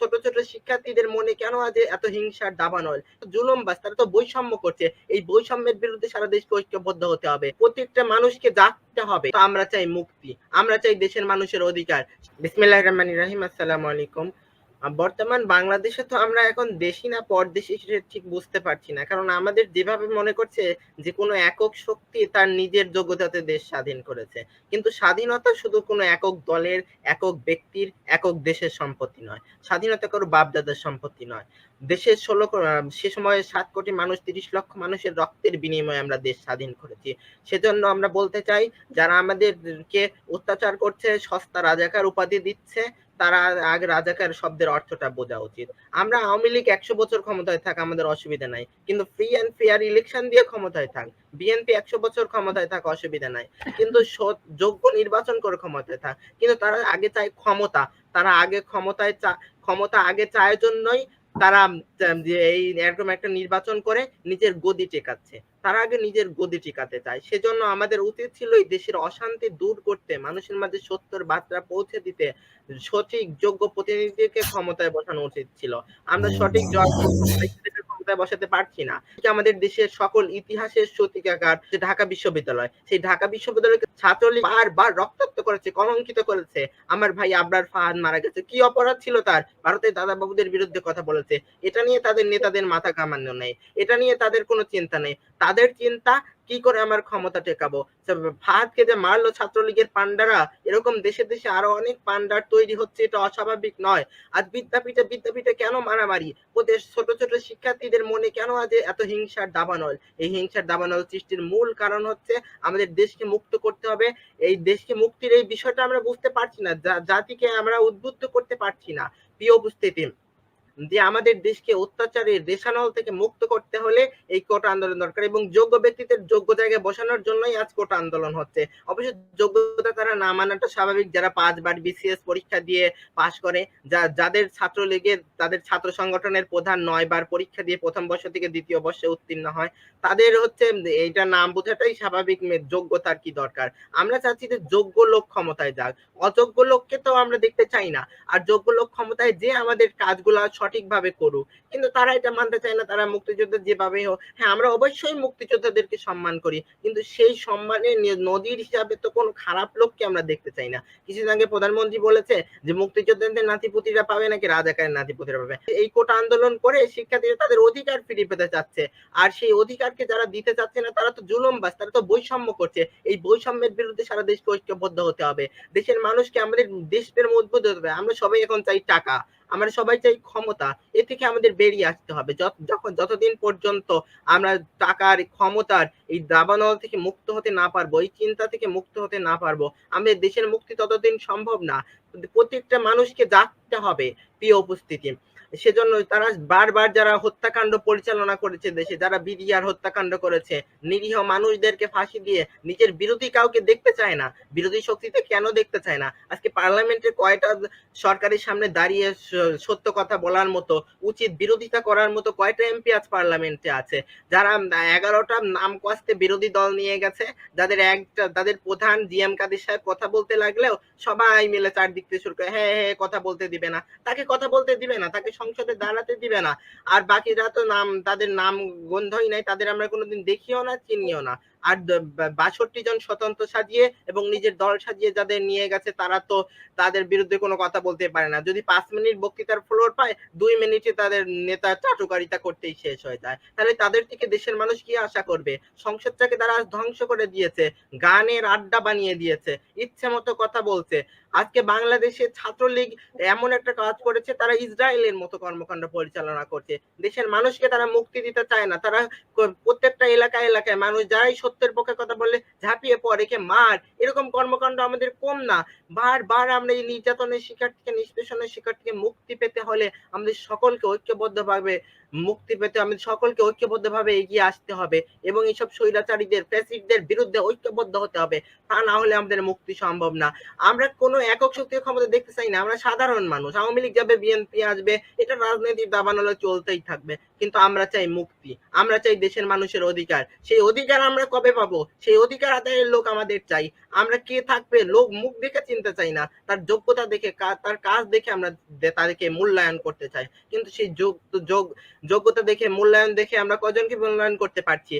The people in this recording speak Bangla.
ছোট ছোট শিক্ষার্থীদের মনে কেন আজ এত হিংসার দাবানল? জুলুমবাজ তারা তো বৈষম্য করছে। এই বৈষম্যের বিরুদ্ধে সারা দেশকে ঐক্যবদ্ধ হতে হবে। প্রত্যেকটা মানুষকে জাগতে হবে। আমরা চাই মুক্তি। আমরা চাই দেশের মানুষের অধিকার। বিসমিল্লাহ রহমান রাহিম। আসসালামু আলাইকুম। বর্তমান বাংলাদেশে তো আমরা এখন দেশি না, পরদেশি ঠিক বুঝতে পারছি না। কারণ আমাদের যেভাবে মনে করছে যে কোনো একক শক্তি তার নিজের যোগ্যতাতে দেশ স্বাধীন করেছে। কিন্তু স্বাধীনতা শুধু কোনো একক দলের, একক ব্যক্তির, একক দেশের সম্পত্তি নয়। স্বাধীনতা কারও বাপদাদার সম্পত্তি নয়। দেশের ষোলো সে সময়ে সাত কোটি মানুষ, তিরিশ লক্ষ মানুষের রক্তের বিনিময়ে আমরা দেশ স্বাধীন করেছি। সেজন্য আমরা বলতে চাই, যারা আমাদেরকে অত্যাচার করছে, সস্তা রাজাকার উপাধি দিচ্ছে তারা আগে রাজাকার শব্দের অর্থটা বোঝা উচিত। আমরা আওয়ামী লীগ একশো বছর ক্ষমতায় থাক, আমাদের অসুবিধা নাই। কিন্তু ফ্রি অ্যান্ড ফেয়ার ইলেকশন দিয়ে ক্ষমতায় থাক বিএনপি একশো বছর ক্ষমতায় থাক, অসুবিধা নাই। কিন্তু যোগ্য নির্বাচন করে ক্ষমতায় থাক। কিন্তু তারা আগে চায় ক্ষমতা। তারা আগে ক্ষমতায় ক্ষমতা আগে চায় জন্যই তারা এই এরকম একটা নির্বাচন করে নিজের গদি টেকাচ্ছে। তারা আগে নিজের গদি টিকাতে চায়। সেজন্য আমাদের উচিত ছিল এই দেশের অশান্তি দূর করতে মানুষের মাঝে সত্যর বার্তা পৌঁছে দিতে সঠিক যোগ্য প্রতিনিধিকে ক্ষমতায় বসানো উচিত ছিল। আমরা সঠিক যোগ্য ব্যক্তিদেরকে বসাতে পারছি না। আমাদের দেশের সকল ইতিহাসের সতিকাগার যে ঢাকা বিশ্ববিদ্যালয়, সেই ঢাকা বিশ্ববিদ্যালয়কে ছাত্রলীগ বারবার রক্তাক্ত করেছে, কলঙ্কিত করেছে। আমার ভাই আবরার ফাহাদ মারা গেছে। কি অপরাধ ছিল তার? ভারতের দাদা বাবুদের বিরুদ্ধে কথা বলেছে। এটা নিয়ে তাদের নেতাদের মাথা কামান্য নেই। এটা নিয়ে তাদের কোনো চিন্তা নেই। তাদের চিন্তা কি করে আমার ক্ষমতা টেকাবো ফাহাদকে যে মারলো ছাত্রলীগের পান্ডারা এরকম দেশে দেশে আরও অনেক পান্ডার তৈরি হচ্ছে, এটা অস্বাভাবিক নয়। আজ বিদ্যাপীঠে বিদ্যাপীঠে কেন মারামারি? ওদের ছোট ছোট শিক্ষার্থীদের মনে কেন আজ এত হিংসার দাবানল? এই হিংসার দাবানল সৃষ্টির মূল কারণ হচ্ছে আমাদের দেশকে মুক্ত করতে হবে। এই দেশকে মুক্তির এই বিষয়টা আমরা বুঝতে পারছি না। জাতিকে আমরা উদ্বুদ্ধ করতে পারছি না। প্রিয় উপস্থিতি যে আমাদের দেশকে অত্যাচারের দেশানল থেকে মুক্ত করতে হলে এই কোটা আন্দোলন দরকার এবং যোগ্য ব্যক্তিদের যোগ্য জায়গায় বসানোর জন্যই আজ কোটা আন্দোলন হচ্ছে। অবশ্য যোগ্যতা তারা না মানাটা স্বাভাবিক, যারা পাঁচবার বিসিএস পরীক্ষা দিয়ে পাশ করে, যা, যাদের ছাত্রলীগের তাদের ছাত্র সংগঠনের প্রধান নয় বার পরীক্ষা দিয়ে প্রথম বর্ষ থেকে দ্বিতীয় বর্ষে উত্তীর্ণ হয়, তাদের হচ্ছে এইটা নাম বোঝাটাই স্বাভাবিক যোগ্যতার কি দরকার। আমরা চাচ্ছি যে যোগ্য লোক ক্ষমতায় যাক। অযোগ্য লোককে তো আমরা দেখতে চাই না। আর যোগ্য লোক ক্ষমতায় যে আমাদের কাজগুলো সঠিকভাবে করুক। কিন্তু তারা এটা মানতে চায় না, তারা মুক্তিযোদ্ধা যেভাবে হোক। হ্যাঁ আমরা অবশ্যই মুক্তিযোদ্ধাদেরকে সম্মান করি, কিন্তু সেই সম্মানের নি- নদীর হিসাবে তো কোনো খারাপ লোককে আমরা দেখতে চাই না। কিছুদিন আগে প্রধানমন্ত্রী বলেছে যে, মুক্তিযোদ্ধাদের নাতিপুতিরা পাবে নাকি, রাজাকারের নাতিপুতিরা পাবে। এই কোটা আন্দোলন করে শিক্ষার্থীরা তাদের অধিকার ফিরে পেতে চাচ্ছে। আর সেই অধিকারকে যারা দিতে চাচ্ছে না, তারা তো জুলুমবাজ, তারা তো বৈষম্য করছে। এই বৈষম্যের বিরুদ্ধে সারা দেশকে ঐক্যবদ্ধ হতে হবে। দেশের মানুষকে আমাদের, দেশপ্রেম উদ্বুদ্ধ হতে হবে। আমরা সবাই এখন চাই টাকা। আমরা সবাই চাই ক্ষমতা, এ থেকে আমাদের বেরিয়ে আসতে হবে। যখন, যতদিন পর্যন্ত আমরা টাকার ক্ষমতার এই দাবানল থেকে মুক্ত হতে না পারব, এই চিন্তা থেকে মুক্ত হতে না পারব, আমাদের দেশের মুক্তি ততদিন সম্ভব না। প্রত্যেকটা মানুষকে জাগতে হবে প্রিয় উপস্থিতি। সেজন্য তারা বারবার যারা হত্যাকাণ্ড পরিচালনা করেছে দেশে, যারা বিডিআর হত্যাকাণ্ড করেছে, নিরীহ মানুষদেরকে ফাঁসি দিয়ে নিজের বিরোধী কাউকে দেখতে চায় না। বিরোধী শক্তিতে কেন দেখতে চায় না? আজকে পার্লামেন্টের কয়টা সরকারের সামনে দাঁড়িয়ে সত্য কথা বলার মতো, উচিত বিরোধিতা করার মতো কয়টা এমপি আজ পার্লামেন্টে আছে? যারা এগারোটা নাম কস্তে বিরোধী দল নিয়ে গেছে, যাদের একটা, তাদের প্রধান জিএম কাদের সাহেব কথা বলতে লাগলেও সবাই মিলে চারদিক থেকে শুরু করে হ্যাঁ হ্যাঁ কথা বলতে দিবে না। তাকে কথা বলতে দিবে না, তাকে সংসদে দাঁড়াতে দিবে না। আর বাকিরা তো নাম, তাদের নাম গন্ধই নাই, তাদের আমরা কোনোদিন দেখিও না, চিনিও না। আর বাষট্টি জন স্বতন্ত্র সাজিয়ে এবং নিজের দল সাজিয়ে যাদের নিয়ে গেছে, তারা তো তাদের বিরুদ্ধে কোনো কথা বলতে পারে না। যদি পাঁচ মিনিট বক্তৃতার ফ্লোর পায়, দুই মিনিটে তাদের নেতা চাটুকারিতা করতেই শেষ হয়ে যায়। তাহলে তাদের থেকে দেশের মানুষ কি আশা করবে? সংসদটাকে তারা ধ্বংস করে দিয়েছে, গানের আড্ডা বানিয়ে দিয়েছে, ইচ্ছে মতো কথা বলছে। আজকে বাংলাদেশের ছাত্রলীগ এমন একটা কাজ করেছে, তারা ইসরায়েলের মতো কর্মকাণ্ড পরিচালনা করছে। দেশের মানুষকে তারা মুক্তি দিতে চায় না। তারা প্রত্যেকটা এলাকায় এলাকায় মানুষ যারাই সত্যের পক্ষে কথা বললে ঝাঁপিয়ে পড়ে, কে মার? এরকম কর্মকাণ্ড আমাদের কম না। বারবার আমরা এই নির্যাতনের শিকার থেকে নিষ্পেষণের শিকার থেকে মুক্তি পেতে হলে আমাদের সকলকে ঐক্যবদ্ধভাবে মুক্তি পেতে, আমাদের সকলকে ঐক্যবদ্ধভাবে এগিয়ে আসতে হবে এবং এইসব স্বৈরাচারীদের, ফ্যাসিস্টদের বিরুদ্ধে ঐক্যবদ্ধ হতে হবে। তা না হলে আমাদের মুক্তি সম্ভব না। আমরা কোনো একক শক্তির ক্ষমতা দেখতে চাই না। আমরা সাধারণ মানুষ। আওয়ামী লীগ যাবে, বিএনপি আসবে, এটা রাজনৈতিক দাবানলে চলতেই থাকবে। কিন্তু আমরা চাই মুক্তি, আমরা চাই দেশের মানুষের অধিকার। সেই অধিকার আমরা কবে পাবো? সেই অধিকার আদায়ের লোক আমাদের চাই। আমরা কে থাকবে? লোক মুখ দেখে চিনতে চাই না। তার যোগ্যতা দেখে তার কাজ দেখে আমরা তাদেরকে মূল্যায়ন করতে চাই। কিন্তু সেই যোগ যোগ, যোগ্যতা দেখে, মূল্যায়ন দেখে আমরা কজনকে মূল্যায়ন করতে পারছি?